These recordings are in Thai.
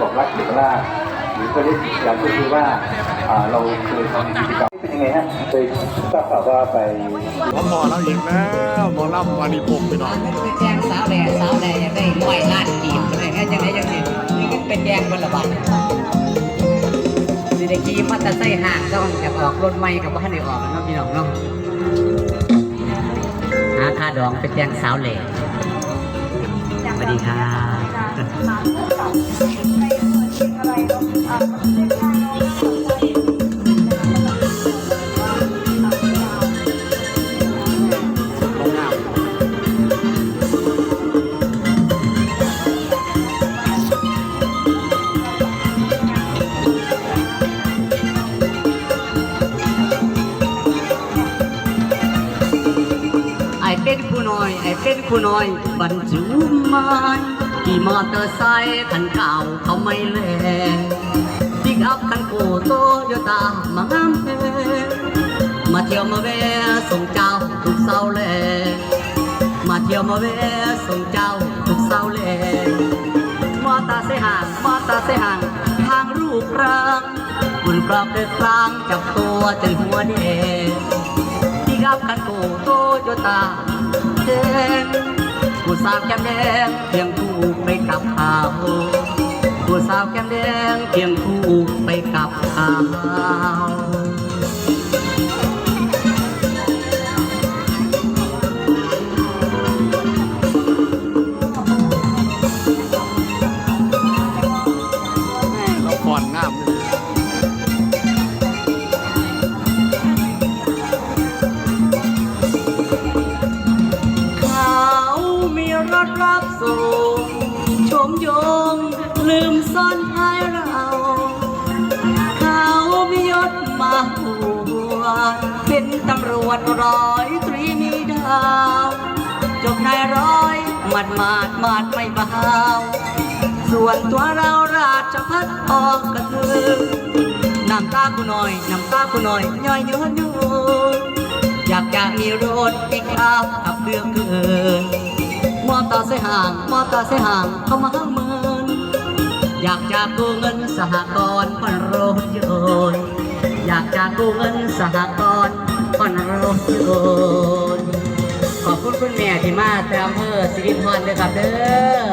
บอกรักเอกราชหรือก็เรียกอีกอย่างก็คือว่าอ่าเราเคยทำกิจกรรมเป็นยังไงฮะเคยทราบข่าวว่าไปหมอหมอเราอีกแล้วหมอลำวานิพงศ์พี่น้องเป็นแจงสาวแหล่สาวแหล่ยังได้ร้อยล้านกีบอะไรก็ยังได้ยังสินี่ก็เป็นแจงบนละบัตรสิได้ขี่มอเตอร์ไซค์ห่างต้องจะออกรถใหม่กับบ้านได้ออกแล้วพี่น้องเนาะหาค่าดองเป็นแจงสาวแหล่สวัสดีครับ เป็นผู้น้อยบรรจุมันขี่มอเตอร์ไซค์คันเก่าเขาไม่แลปิกอัพคันโกโตโยตามางามเพมาเที่ยวมาแวะส่งเจ้าทุกเสาร์แลมาเที่ยวมาแวะส่งเจ้าทุกเสาร์แลมอตาเสห่างมอตาเสห่างทางรูปร่างบุญกรอบเดินกลางจับตัวจนหัวแดงที่รับกันโกโตโยตา ดงผู้สาวแก้มแดงเพียงคู่ไปกับเขาผู้สาวแก้มแดงเพียงคู่ไปกับเขาเราก่อนงามเลย โยงลืมซ่อนให้เรา เขามียศมาหัวเป็นตำรวจร้อยตรีมีดาวจบนายร้อยมัดมาดมาดไม่เบาส่วนตัวเราราชพัฒออกกระเทือน้ำตากูหน่อยน้ำตากูหน่อยย่อยเนื้อนูอยากจะมีรถปิกอัพขับเรื่องเกิน เตอร์ไซค์ห่างมอเตอร์ไซค์ห่างเข้ามาห้าหมื่นอยากจะกู้เงินสหกรณ์ผ่อนรถยนต์อยากจะกู้เงินสหกรณ์ผ่อนรถยนต์ขอบคุณคุณแม่ที่มาแต่อำเภอสิริพรด้วยครับเด้อ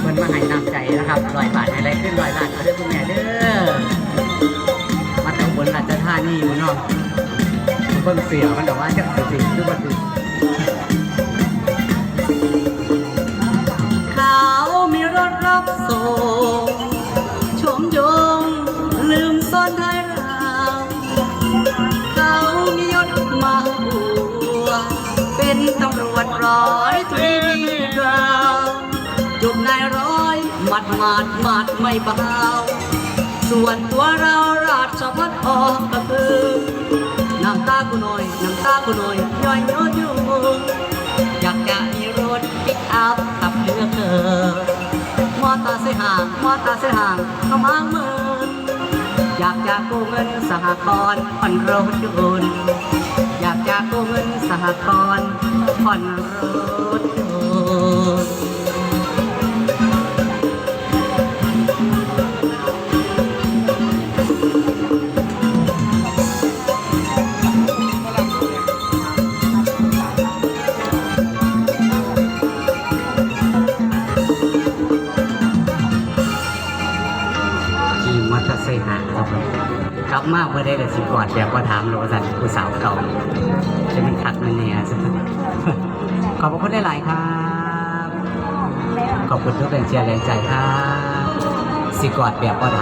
เพิ่นมาให้น้ำใจนะครับร้อยบาทอะไรขึ้นร้อยบาทเด้อคุณแม่เด้อมาจากอุบนราชธานีอยู่เนาะเพิ่งเสียมันแต่ว่าจะสิสิหรือว่าสิ มัดมาดมัดไม่เบาส่วนตัวเราราชพัฒออกกระพือน้ำตากูหน่อยน้ำตากูหน่อยย่อยย้อนอยู่อยากจะมีรถปิกอัพขับเหลือเกินมอตอร์ไซค์ห่างมอตอร์ไซค์ห่างเข้ามาเมินอยากจะกู้เงินสหกรณ์ผ่อนรถยนต์อยากจะกู้เงินสหกรณ์ผ่อนรถยนต์ มอเตอร์ไซค์หาครับผมกลับมาเพื่อได้แต่สิกอดแบบว่าถามโลสันผู้สาวเก่าจะเป็นคักมันเนี่ยสิขอบพระคุณหลายๆครับ ขอบคุณทุกแรงเชียร์แรงใจครับสิกอดแบบว่าถาม